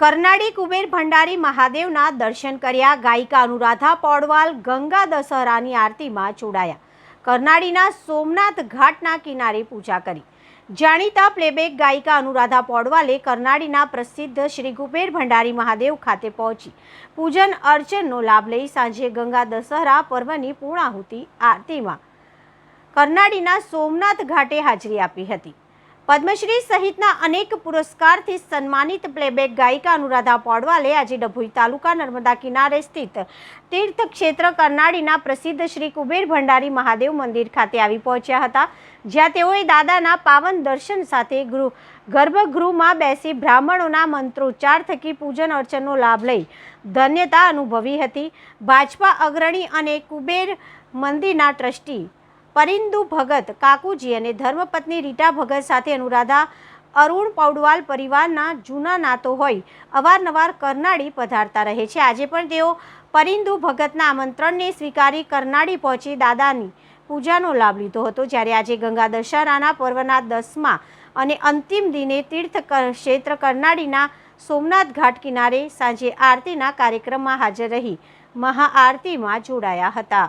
કરનાળી કુબેર ભંડારી મહાદેવના દર્શન કર્યા. ગાયિકા અનુરાધા પૌડવાલ ગંગા દશહરાની આરતીમાં જોડાયા. કરનાળીના સોમનાથ ઘાટના કિનારે પૂજા કરી. જાણીતા પ્લેબેક ગાયિકા અનુરાધા પૌડવાલે કરનાળીના પ્રસિદ્ધ શ્રી કુબેર ભંડારી મહાદેવ ખાતે પહોંચી. પૂજન અર્ચનનો લાભ લઈ સાંજે ગંગા દશહરા પર્વની પૂર્ણાહુતિ આરતીમાં કરનાળીના સોમનાથ ઘાટે હાજરી આપી હતી. પદ્મશ્રી સહિતના અનેક પુરસ્કારથી સન્માનિત પ્લેબેક ગાયિકા અનુરાધા પોડવાલે આજે ડભોઈ તાલુકા નર્મદા કિનારે સ્થિત તીર્થ ક્ષેત્ર કરનાળીના પ્રસિદ્ધ શ્રી કુબેર ભંડારી મહાદેવ મંદિર ખાતે આવી પહોંચ્યા હતા, જ્યાં તેઓએ દાદાના પાવન દર્શન સાથે ગૃહ, ગર્ભગૃહમાં બેસી બ્રાહ્મણોના મંત્રોચ્ચાર થકી પૂજન અર્ચનનો લાભ લઈ ધન્યતા અનુભવી હતી. ભાજપા અગ્રણી અને કુબેર મંદિરના ટ્રસ્ટી પરિંદુ ભગત કાકુજી અને ધર્મપત્ની રીટા ભગત સાથે અનુરાધા અરુણ પૌડવાલ પરિવારના જૂના નાતો હોય, અવારનવાર કરનાળી પધારતા રહે છે. આજે પણ તેઓ પરિંદુ ભગતના આમંત્રણને સ્વીકારી કરનાળી પહોંચી દાદાની પૂજાનો લાભ લીધો હતો. જ્યારે આજે ગંગા દશહરાના પર્વના દસમા અને અંતિમ દિને તીર્થ ક્ષેત્ર કરનાળીના સોમનાથ ઘાટ કિનારે સાંજે આરતીના કાર્યક્રમમાં હાજર રહી મહાઆરતીમાં જોડાયા હતા.